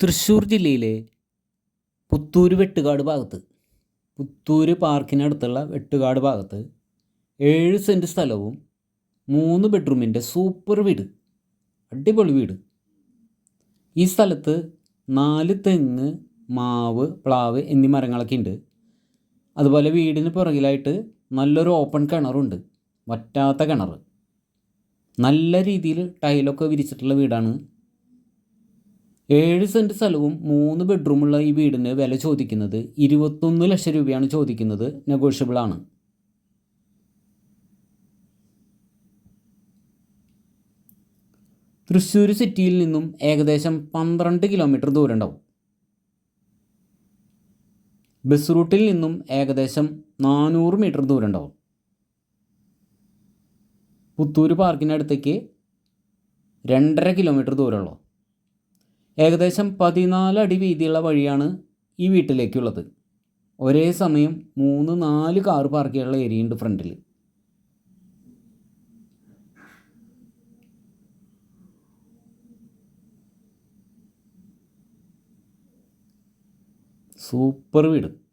തൃശ്ശൂർ ജില്ലയിലെ പുത്തൂര് വെട്ടുകാട് ഭാഗത്ത് പുത്തൂര് പാർക്കിനടുത്തുള്ള വെട്ടുകാട് ഭാഗത്ത് ഏഴ് സെന്റ് സ്ഥലവും മൂന്ന് ബെഡ്റൂമിന്റെ സൂപ്പർ വീട് അടിപൊളി വീട്. ഈ സ്ഥലത്ത് നാല് തെങ്ങ് മാവ് പ്ലാവ് എന്നീ മരങ്ങളൊക്കെ ഉണ്ട്. അതുപോലെ വീടിന് പുറകിലായിട്ട് നല്ലൊരു ഓപ്പൺ കിണറുണ്ട് വറ്റാത്ത കിണർ നല്ല രീതിയിൽ ടൈലൊക്കെ വിരിച്ചിട്ടുള്ള വീടാണ് ഏഴ് സെന്റ് സ്ഥലവും മൂന്ന് ബെഡ്റൂമുള്ള ഈ വീടിന് വില ചോദിക്കുന്നത് ഇരുപത്തൊന്ന് ലക്ഷം രൂപയാണ് ചോദിക്കുന്നത് നെഗോഷ്യബിൾ ആണ്. തൃശ്ശൂർ സിറ്റിയിൽ നിന്നും ഏകദേശം പന്ത്രണ്ട് കിലോമീറ്റർ ദൂരം ഉണ്ടാവും. ബസ് റൂട്ടിൽ നിന്നും ഏകദേശം നാനൂറ് മീറ്റർ ദൂരം ഉണ്ടാവും. പുത്തൂർ പാർക്കിനടുത്തേക്ക് രണ്ടര കിലോമീറ്റർ ദൂരമുള്ളൂ. ഏകദേശം പതിനാല് അടി വീതിയുള്ള വഴിയാണ് ഈ വീട്ടിലേക്കുള്ളത്. ഒരേ സമയം മൂന്ന് നാല് കാർ പാർക്ക് ചെയ്യാനുള്ള ഏരിയ ഉണ്ട് ഫ്രണ്ടിൽ സൂപ്പർ വീട്.